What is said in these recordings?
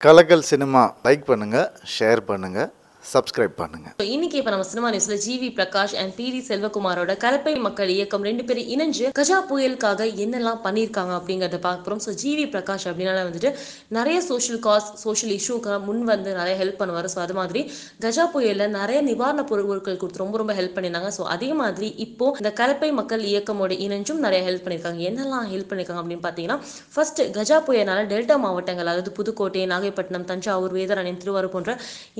கலக்கல் cinema like பண்ணுங்கள் share பண்ணுங்கள் subscribe பண்ணுங்க. இன்னைக்கு இப்ப நம்ம சினிமா நியூஸ்ல GV Prakash and P T செல்வகுமாரோட கலப்பை மக்கள் இயக்கம் ரெண்டு பேரும் இணைஞ்சு கஜா புயலுக்காக என்னெல்லாம் பண்ணியிருக்காங்க அப்படிங்கறத பார்க்குறோம் ஸோ ஜிவி பிரகாஷ் அப்படின்னால வந்துட்டு நிறைய சோஷியல் காஸ் சோஷியல் இஷ்யூக்கு முன் வந்து நிறைய ஹெல்ப் பண்ணுவார். ஸோ அது மாதிரி கஜா புயல்ல நிறைய நிவாரண பொருட்கள் கொடுத்து ரொம்ப ரொம்ப ஹெல்ப் பண்ணியிருந்தாங்க. ஸோ அதே மாதிரி இப்போ இந்த கலப்பை மக்கள் இயக்கமோட இணைஞ்சும் நிறைய ஹெல்ப் பண்ணியிருக்காங்க. என்னெல்லாம் ஹெல்ப் பண்ணியிருக்காங்க அப்படின்னு பார்த்தீங்கன்னா ஃபர்ஸ்ட் கஜா புயல்னால டெல்டா மாவட்டங்கள் அதாவது புதுக்கோட்டை நாகைப்பட்டினம் தஞ்சாவூர் வேதாரண்யம் திருவாரூர் போன்ற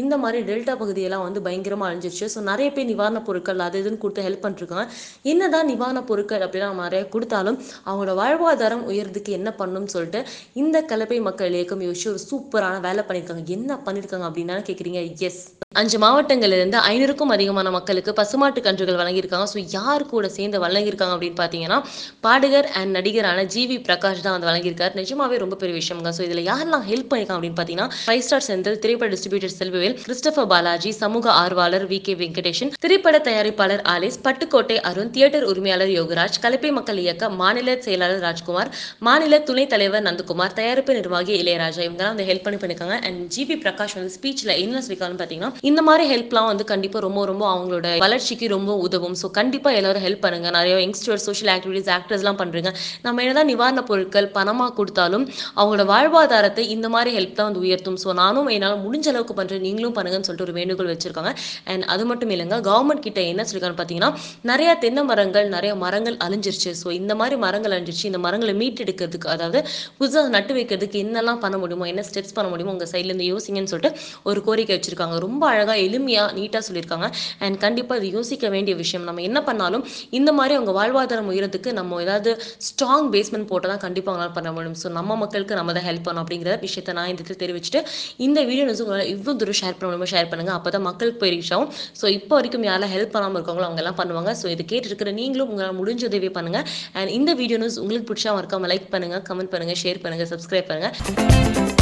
இந்த மாதிரி டெல்டா பகுதியெல்லாம் வந்து பயங்கரமா அழிஞ்சிருச்சு. ஸோ நிறைய பேர் நிவாரண பொருட்கள் அது இதுன்னு கொடுத்து ஹெல்ப் பண்ணிருக்காங்க என்னதான் நிவாரண பொருட்கள் அப்படின்னா நம்ம நிறைய கொடுத்தாலும் அவங்களோட வாழ்வாதாரம் உயர்றதுக்கு என்ன பண்ணும்னு சொல்லிட்டு இந்த கலப்பை மக்கள் இயக்கம் யோசிச்சு ஒரு சூப்பரான வேலை பண்ணியிருக்காங்க என்ன பண்ணியிருக்காங்க அப்படின்னா கேட்குறீங்க எஸ் அஞ்சு மாவட்டங்கள்ல இருந்து ஐநூறுக்கும் அதிகமான மக்களுக்கு பசுமாட்டு கன்றுகள் வழங்கியிருக்காங்க. ஸோ யார் கூட சேர்ந்து வழங்கியிருக்காங்க அப்படின்னு பார்த்தீங்கன்னா பாடகர் அண்ட் நடிகரான ஜிவி பிரகாஷ் தான் வந்து வழங்கியிருக்காரு. நிஜமாவே ரொம்ப பெரிய விஷயம்ங்க. ஸோ இதில் யாரெல்லாம் ஹெல்ப் பண்ணியிருக்காங்க அப்படின்னு பார்த்தீங்கன்னா ஃபைவ் ஸ்டார் செந்தில் திரைப்பட டிஸ்ட்ரிபியூட்டர் செல்வவேல் கிறிஸ்டபர் பாலாஜி சமூக ஆர்வலர் வி. கே. வெங்கடேஷன் திரைப்பட தயாரிப்பாளர் ஆலிஸ் பட்டுக்கோட்டை அருண் தியேட்டர் உரிமையாளர் யோகராஜ் கலப்பை மக்கள் இயக்க மாநில செயலாளர் ராஜ்குமார் மாநில துணைத் தலைவர் நந்தகுமார் தயாரிப்பு நிர்வாகி இளையராஜா இவங்கெல்லாம் வந்து ஹெல்ப் பண்ணி பண்ணிருக்காங்க அண்ட் ஜிபி பிரகாஷ் வந்து ஸ்பீச்ல என்ன சொல்லியிருக்காங்கன்னு பாத்தீங்கன்னா இந்த மாதிரி ஹெல்ப்லாம் வந்து கண்டிப்பா ரொம்ப ரொம்ப அவங்களோட வளர்ச்சிக்கு ரொம்ப உதவும். ஸோ கண்டிப்பா எல்லாரும் ஹெல்ப் பண்ணுங்க. நிறைய யங்ஸ்டர்ஸ் சோஷியல் ஆக்டிவிட்டிஸ் ஆக்டர்ஸ்லாம் பண்றீங்க. நம்ம என்னதான் நிவாரண பொருட்கள் பணமா கொடுத்தாலும் அவங்களோட வாழ்வாதாரத்தை இந்த மாதிரி ஹெல்ப் தான் வந்து உயர்த்தும். ஸோ நானும் என்னால் முடிஞ்ச அளவுக்கு பண்றேன். நீங்களும் பண்ணுங்கன்னு சொல்லிட்டு ஒரு வேண்டுகோள் வச்சிருக்காங்க. அண்ட் அது மட்டும் இல்லைங்க கவர்மெண்ட் கிட்ட என்ன சொல்லிருக்காங்க பார்த்தீங்கன்னா நிறைய தென்னை மரங்கள் நிறைய மரங்கள் அழிஞ்சிருச்சு. ஸோ இந்த மாதிரி மரங்கள் அழிஞ்சிருச்சு. இந்த மரங்களை மீட்டெடுக்கிறதுக்கு அதாவது புதுசாக நட்டு வைக்கிறதுக்கு என்னெல்லாம் பண்ண முடியுமோ என்ன ஸ்டெப்ஸ் பண்ண முடியுமோ உங்கள் சைட்லேருந்து யோசிங்கன்னு சொல்லிட்டு ஒரு கோரிக்கை வச்சிருக்காங்க. ரொம்ப அழகாக எளிமையாக நீட்டாக சொல்லியிருக்காங்க அண்ட் கண்டிப்பாக இது யோசிக்க வேண்டிய விஷயம் நம்ம என்ன பண்ணாலும் இந்த மாதிரி அவங்க வாழ்வாதாரம் உயரத்துக்கு நம்ம ஏதாவது ஸ்ட்ராங் பேஸ்மெண்ட் போட்டால் தான் கண்டிப்பாக அவங்களால பண்ண முடியும். ஸோ நம்ம மக்களுக்கு நம்ம தான் ஹெல்ப் பண்ணணும் அப்படிங்கிற விஷயத்தை நான் இந்த இடத்துல தெரிவிச்சுட்டு இந்த வீடியோ நியூஸ் உங்களால் இவ்வளோ தூரம் ஷேர் பண்ண முடியுமோ ஷேர் பண்ணுங்க. அப்போ தான் மக்களுக்கு போய் ரீச் ஆகும். ஸோ இப்போ வரைக்கும் யாரெல்லாம் ஹெல்ப் பண்ணாமல் இருக்காங்களோ அவங்க எல்லாம் பண்ணுவாங்க. ஸோ இது கேட்டுருக்கிற நீங்களும் உங்களால் முடிஞ்ச உதவி பண்ணுங்க. அண்ட் இந்த வீடியோ நியூஸ் உங்களுக்கு பிடிச்சா மறக்காம லைக் பண்ணுங்க கமெண்ட் பண்ணுங்க ஷேர் பண்ணுங்க சப்ஸ்கிரைப் பண்ணுங்க.